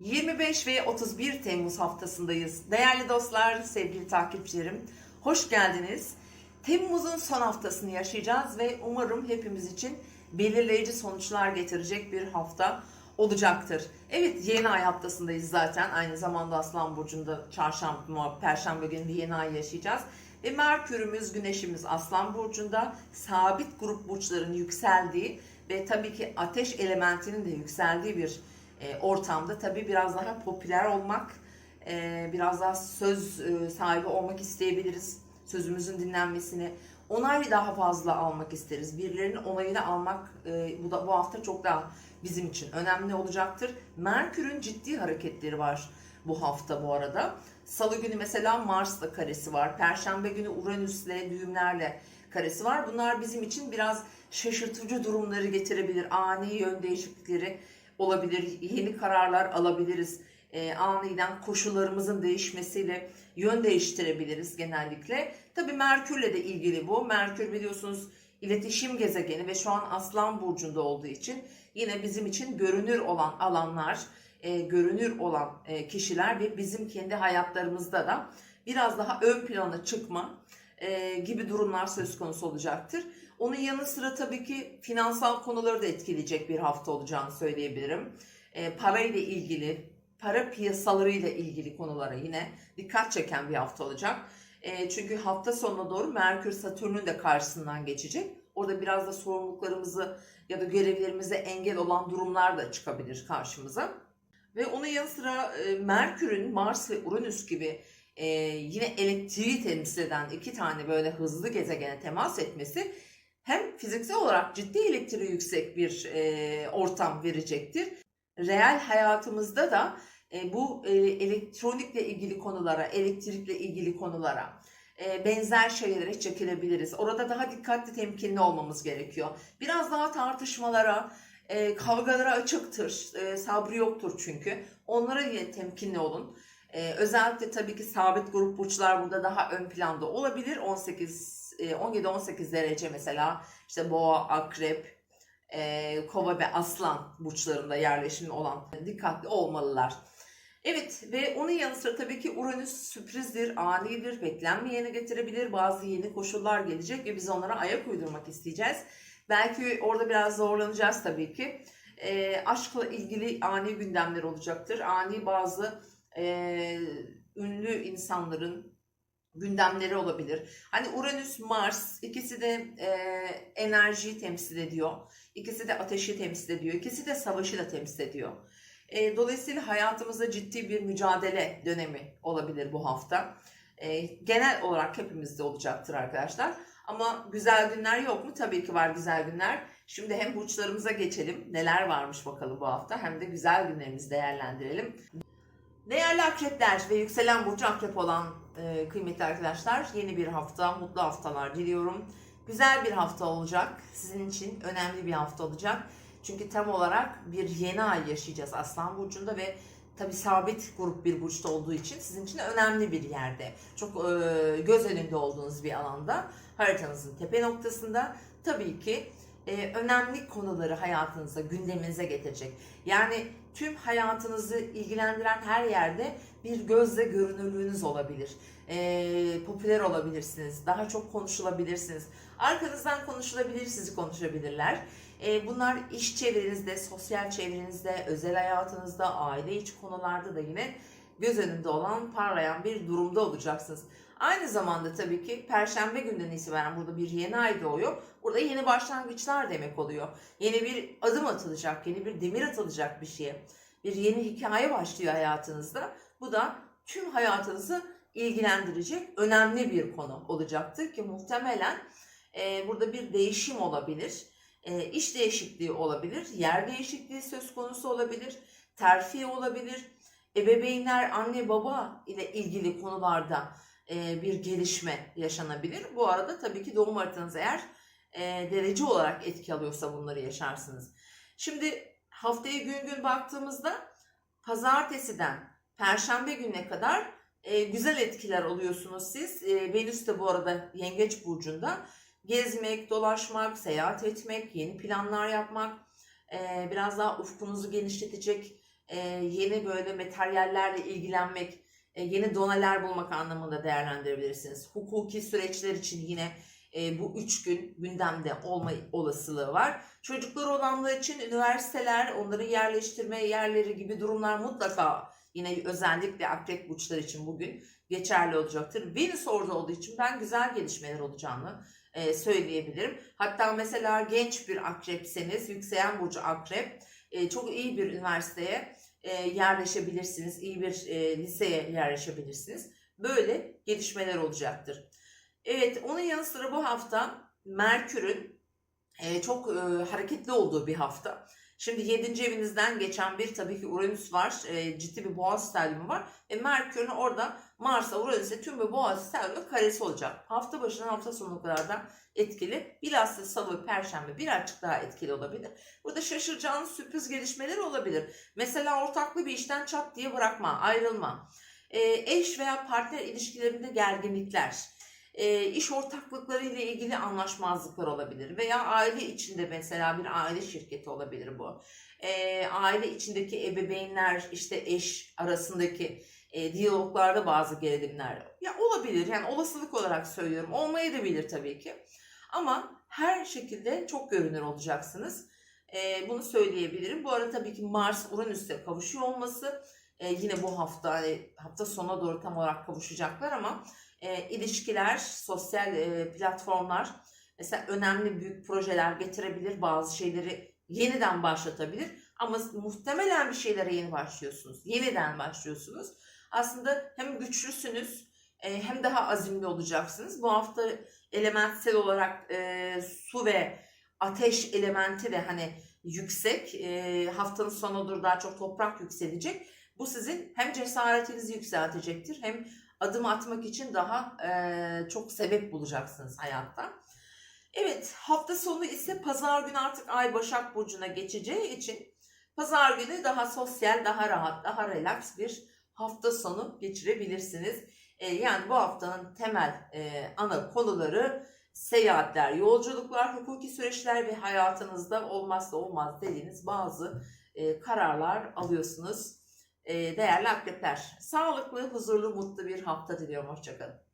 25 ve 31 Temmuz haftasındayız. Değerli dostlar, sevgili takipçilerim, hoş geldiniz. Temmuz'un son haftasını yaşayacağız ve umarım hepimiz için belirleyici sonuçlar getirecek bir hafta olacaktır. Evet, yeni ay haftasındayız zaten. Aynı zamanda Aslan Burcu'nda çarşamba, perşembe günü bir yeni ay yaşayacağız. Ve Merkür'ümüz, Güneş'imiz Aslan Burcu'nda sabit grup burçların yükseldiği ve tabii ki ateş elementinin de yükseldiği bir e, ortamda tabii biraz daha popüler olmak, e, biraz daha söz e, sahibi olmak isteyebiliriz. Sözümüzün dinlenmesini, onay daha fazla almak isteriz. Birilerinin onayını almak e, bu da bu hafta çok daha bizim için önemli olacaktır. Merkür'ün ciddi hareketleri var bu hafta bu arada. Salı günü mesela Mars'la karesi var. Perşembe günü Uranüs'le, düğümlerle karesi var. Bunlar bizim için biraz şaşırtıcı durumları getirebilir. Ani yön değişiklikleri olabilir. Yeni kararlar alabiliriz. E, aniden koşullarımızın değişmesiyle yön değiştirebiliriz genellikle. Tabii Merkür'le de ilgili bu. Merkür biliyorsunuz iletişim gezegeni ve şu an Aslan Burcu'nda olduğu için yine bizim için görünür olan alanlar, e, görünür olan e, kişiler ve bizim kendi hayatlarımızda da biraz daha ön plana çıkma e, gibi durumlar söz konusu olacaktır. Onun yanı sıra tabii ki finansal konuları da etkileyecek bir hafta olacağını söyleyebilirim. E, parayla ilgili, para piyasalarıyla ilgili konulara yine dikkat çeken bir hafta olacak. E, çünkü hafta sonuna doğru Merkür Satürn'ün de karşısından geçecek. Orada biraz da sorumluluklarımızı ya da görevlerimize engel olan durumlar da çıkabilir karşımıza. Ve onun yanı sıra e, Merkür'ün Mars ve Uranüs gibi e, yine elektriği temsil eden iki tane böyle hızlı gezegene temas etmesi hem fiziksel olarak ciddi elektriği yüksek bir e, ortam verecektir. Reel hayatımızda da e, bu e, elektronikle ilgili konulara, elektrikle ilgili konulara e, benzer şeylere çekilebiliriz. Orada daha dikkatli, temkinli olmamız gerekiyor. Biraz daha tartışmalara, e, kavgalara açıktır. E, sabrı yoktur çünkü. Onlara yine temkinli olun. E, özellikle tabii ki sabit grup burçlar burada daha ön planda olabilir. 18 e, 17-18 derece mesela işte boğa, akrep, e, kova ve aslan burçlarında yerleşimi olan dikkatli olmalılar. Evet ve onun yanı sıra tabii ki Uranüs sürprizdir, anidir, beklenmeyeni getirebilir. Bazı yeni koşullar gelecek ve biz onlara ayak uydurmak isteyeceğiz. Belki orada biraz zorlanacağız tabii ki. E, aşkla ilgili ani gündemler olacaktır. Ani bazı e, ünlü insanların gündemleri olabilir. Hani Uranüs, Mars ikisi de e, enerjiyi temsil ediyor. İkisi de ateşi temsil ediyor. İkisi de savaşı da temsil ediyor. E, dolayısıyla hayatımızda ciddi bir mücadele dönemi olabilir bu hafta. E, genel olarak hepimizde olacaktır arkadaşlar. Ama güzel günler yok mu? Tabii ki var güzel günler. Şimdi hem burçlarımıza geçelim. Neler varmış bakalım bu hafta. Hem de güzel günlerimizi değerlendirelim. Değerli akrepler ve yükselen burcu akrep olan e, kıymetli arkadaşlar yeni bir hafta, mutlu haftalar diliyorum. Güzel bir hafta olacak. Sizin için önemli bir hafta olacak. Çünkü tam olarak bir yeni ay yaşayacağız Aslan Burcu'nda ve tabi sabit grup bir burçta olduğu için sizin için önemli bir yerde. Çok e, göz önünde olduğunuz bir alanda haritanızın tepe noktasında tabii ki e, önemli konuları hayatınıza, gündeminize getirecek. Yani tüm hayatınızı ilgilendiren her yerde bir gözle görünürlüğünüz olabilir. E, popüler olabilirsiniz, daha çok konuşulabilirsiniz. Arkanızdan konuşulabilir, sizi konuşabilirler. E, bunlar iş çevrenizde, sosyal çevrenizde, özel hayatınızda, aile içi konularda da yine göz önünde olan, parlayan bir durumda olacaksınız. Aynı zamanda tabii ki Perşembe günden itibaren burada bir yeni ay doğuyor. Burada yeni başlangıçlar demek oluyor. Yeni bir adım atılacak, yeni bir demir atılacak bir şeye. Bir yeni hikaye başlıyor hayatınızda. Bu da tüm hayatınızı ilgilendirecek önemli bir konu olacaktır ki muhtemelen e, burada bir değişim olabilir. E, iş değişikliği olabilir, yer değişikliği söz konusu olabilir, terfi olabilir. Ebeveynler, anne baba ile ilgili konularda e, bir gelişme yaşanabilir. Bu arada tabii ki doğum haritanız eğer e, derece olarak etki alıyorsa bunları yaşarsınız. Şimdi haftaya gün gün baktığımızda pazartesiden perşembe gününe kadar e, güzel etkiler oluyorsunuz siz. E, Venüs de bu arada yengeç burcunda. Gezmek, dolaşmak, seyahat etmek, yeni planlar yapmak, biraz daha ufkunuzu genişletecek e, yeni böyle materyallerle ilgilenmek, e, yeni doneler bulmak anlamında değerlendirebilirsiniz. Hukuki süreçler için yine e, bu üç gün gündemde olma olasılığı var. Çocukları olanlar için üniversiteler, onların yerleştirme yerleri gibi durumlar mutlaka yine özellikle akrep burçları için bugün geçerli olacaktır. Venüs orada olduğu için ben güzel gelişmeler olacağını söyleyebilirim. Hatta mesela genç bir akrepseniz, yükselen burcu akrep, e, çok iyi bir üniversiteye e, yerleşebilirsiniz, iyi bir e, liseye yerleşebilirsiniz. Böyle gelişmeler olacaktır. Evet, onun yanı sıra bu hafta Merkür'ün e, çok hareketli olduğu bir hafta. Şimdi 7. evinizden geçen bir tabii ki Uranüs var. E, ciddi bir boğa sterlimi var. Ve Merkür'ün orada Mars'a Uranüs'e tüm bir boğa sterlimi karesi olacak. Hafta başından hafta sonuna kadar da etkili. Bilhassa salı, perşembe birazcık daha etkili olabilir. Burada şaşıracağınız sürpriz gelişmeler olabilir. Mesela ortaklı bir işten çat diye bırakma, ayrılma. E, eş veya partner ilişkilerinde gerginlikler e, iş ortaklıkları ile ilgili anlaşmazlıklar olabilir veya aile içinde mesela bir aile şirketi olabilir bu. E, aile içindeki ebeveynler işte eş arasındaki e, diyaloglarda bazı gerilimler ya olabilir yani olasılık olarak söylüyorum olmayabilir tabii ki ama her şekilde çok görünür olacaksınız. E, bunu söyleyebilirim. Bu arada tabii ki Mars Uranüs'te kavuşuyor olması e, yine bu hafta hani hafta sonuna doğru tam olarak kavuşacaklar ama e, ilişkiler, sosyal e, platformlar mesela önemli büyük projeler getirebilir, bazı şeyleri yeniden başlatabilir ama muhtemelen bir şeylere yeni başlıyorsunuz. Yeniden başlıyorsunuz. Aslında hem güçlüsünüz e, hem daha azimli olacaksınız. Bu hafta elementsel olarak e, su ve ateş elementi de hani yüksek. E, haftanın sonuna doğru daha çok toprak yükselecek. Bu sizin hem cesaretinizi yükseltecektir hem adım atmak için daha e, çok sebep bulacaksınız hayatta. Evet hafta sonu ise pazar günü artık Ay Başak Burcu'na geçeceği için pazar günü daha sosyal, daha rahat, daha relax bir hafta sonu geçirebilirsiniz. E, yani bu haftanın temel e, ana konuları seyahatler, yolculuklar, hukuki süreçler ve hayatınızda olmazsa olmaz dediğiniz bazı e, kararlar alıyorsunuz. E, değerli akrepler, sağlıklı, huzurlu, mutlu bir hafta diliyorum. Hoşçakalın.